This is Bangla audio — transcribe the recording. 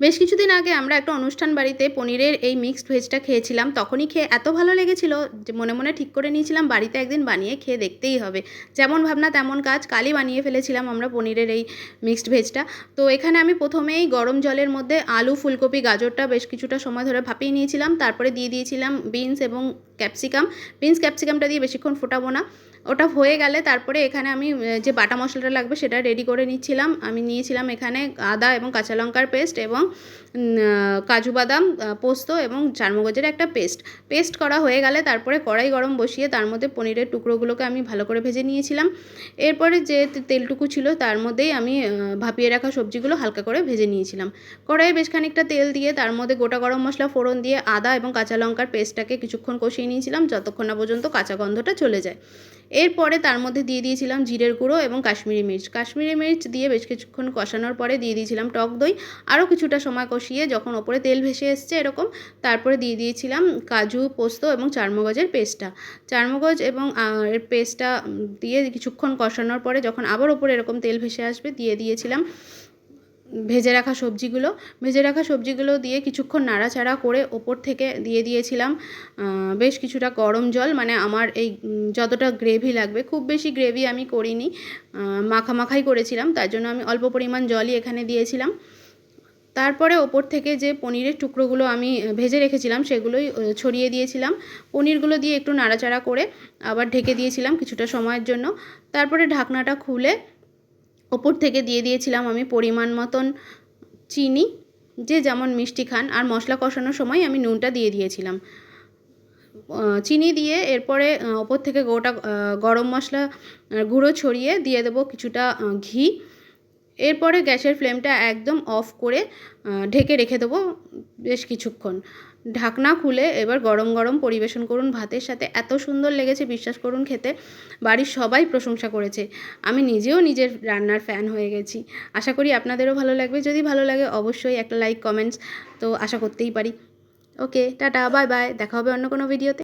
বেশ কিছুদিন আগে আমরা একটা অনুষ্ঠান বাড়িতে পনিরের এই মিক্সড ভেজটা খেয়েছিলাম, তখনই খেয়ে এত ভালো লেগেছিল যে মনে মনে ঠিক করে নিয়েছিলাম, বাড়িতে একদিন বানিয়ে খেয়ে দেখতেই হবে। যেমন ভাবনা তেমন কাজ, কালই বানিয়ে ফেলেছিলাম আমরা পনিরের এই মিক্সড ভেজটা তো এখানে আমি প্রথমেই গরম জলের মধ্যে আলু, ফুলকপি, গাজরটা বেশ কিছুটা সময় ধরে ভাপিয়ে নিয়েছিলাম, তারপরে দিয়ে দিয়েছিলাম বিনস এবং ক্যাপসিকাম বিনস ক্যাপসিকামটা দিয়ে বেশিক্ষণ ফোটাবো না। ওটা হয়ে গেলে তারপরে এখানে আমি যে বাটা মশলাটা লাগবে সেটা রেডি করে নিচ্ছিলাম। আমি নিয়েছিলাম এখানে আদা এবং কাঁচা লঙ্কার পেস্ট এবং কাজু বাদাম পোস্ত এবং চারমগজের একটা পেস্ট। পেস্ট করা হয়ে গেলে তারপরে কড়াই গরম বসিয়ে তার মধ্যে পনিরের টুকরোগুলোকে আমি ভালো করে ভেজে নিয়েছিলাম। এরপরে যে তেলটুকু ছিল তার মধ্যেই আমি ভাপিয়ে রাখা সবজিগুলো হালকা করে ভেজে নিয়েছিলাম। কড়াইয়ে বেশ খানিকটা তেল দিয়ে তার মধ্যে গোটা গরম মশলা, ফোড়ন দিয়ে আদা এবং কাঁচা লঙ্কার পেস্টটাকে কিছুক্ষণ কষিয়ে নিয়েছিলাম, যতক্ষণ না পর্যন্ত কাঁচা গন্ধটা চলে যায়। এরপরে তার মধ্যে দিয়ে দিয়েছিলাম জিরের গুঁড়ো এবং কাশ্মীরি মির্চ। কাশ্মীরি মির্চ দিয়ে বেশ কিছুক্ষণ কষানোর পরে দিয়ে দিয়েছিলাম টক দই। আরও কিছুটা সময় কষিয়ে যখন ওপরে তেল ভেসে এসছে এরকম, তারপরে দিয়ে দিয়েছিলাম কাজু, পোস্ত এবং চারমগজের পেস্টটা। চারমগজ এবং এর পেস্টটা দিয়ে কিছুক্ষণ কষানোর পরে যখন আবার ওপরে এরকম তেল ভেসে আসবে, দিয়ে দিয়েছিলাম ভেজে রাখা সবজিগুলো, ভেজে রাখা সবজিগুলো দিয়ে কিছুক্ষণ নাড়াচাড়া করে ওপর থেকে দিয়ে দিয়েছিলাম বেশ কিছুটা গরম জল মানে আমার এই যতটা গ্রেভি লাগবে, খুব বেশি গ্রেভি আমি করিনি মাখামাখাই করেছিলাম, তার জন্য আমি অল্প পরিমাণ জলই এখানে দিয়েছিলাম। তারপরে ওপর থেকে যে পনিরের টুকরোগুলো আমি ভেজে রেখেছিলাম, সেগুলোই ছড়িয়ে দিয়েছিলাম। পনিরগুলো দিয়ে একটু নাড়াচাড়া করে আবার ঢেকে দিয়েছিলাম কিছুটা সময়ের জন্য। তারপরে ঢাকনাটা খুলে ওপর থেকে দিয়ে দিয়েছিলাম আমি পরিমাণ মতন চিনি, যে যেমন মিষ্টি খান, আর মশলা কষানোর সময় আমি নুনটা দিয়ে দিয়েছিলাম। চিনি দিয়ে এরপরে ওপর থেকে গোটা গরম মশলা গুঁড়ো ছড়িয়ে দিয়ে দেবো কিছুটা ঘি। এরপরে গ্যাসের ফ্লেমটা একদম অফ করে ঢেকে রেখে দেবো বেশ কিছুক্ষণ। ঢাকনা খুলে এবার গরম গরম পরিবেশন করুন ভাতের সাথে। এত সুন্দর লেগেছে, বিশ্বাস করুন খেতে। বাড়ির সবাই প্রশংসা করেছে। আমি নিজেও নিজের রান্নার ফ্যান হয়ে গেছি। আশা করি আপনাদেরও ভালো লাগবে। যদি ভালো লাগে অবশ্যই একটা লাইক কমেন্টস তো আশা করতেই পারি। ওকে টাটা বাই বাই দেখা হবে অন্য কোনো ভিডিওতে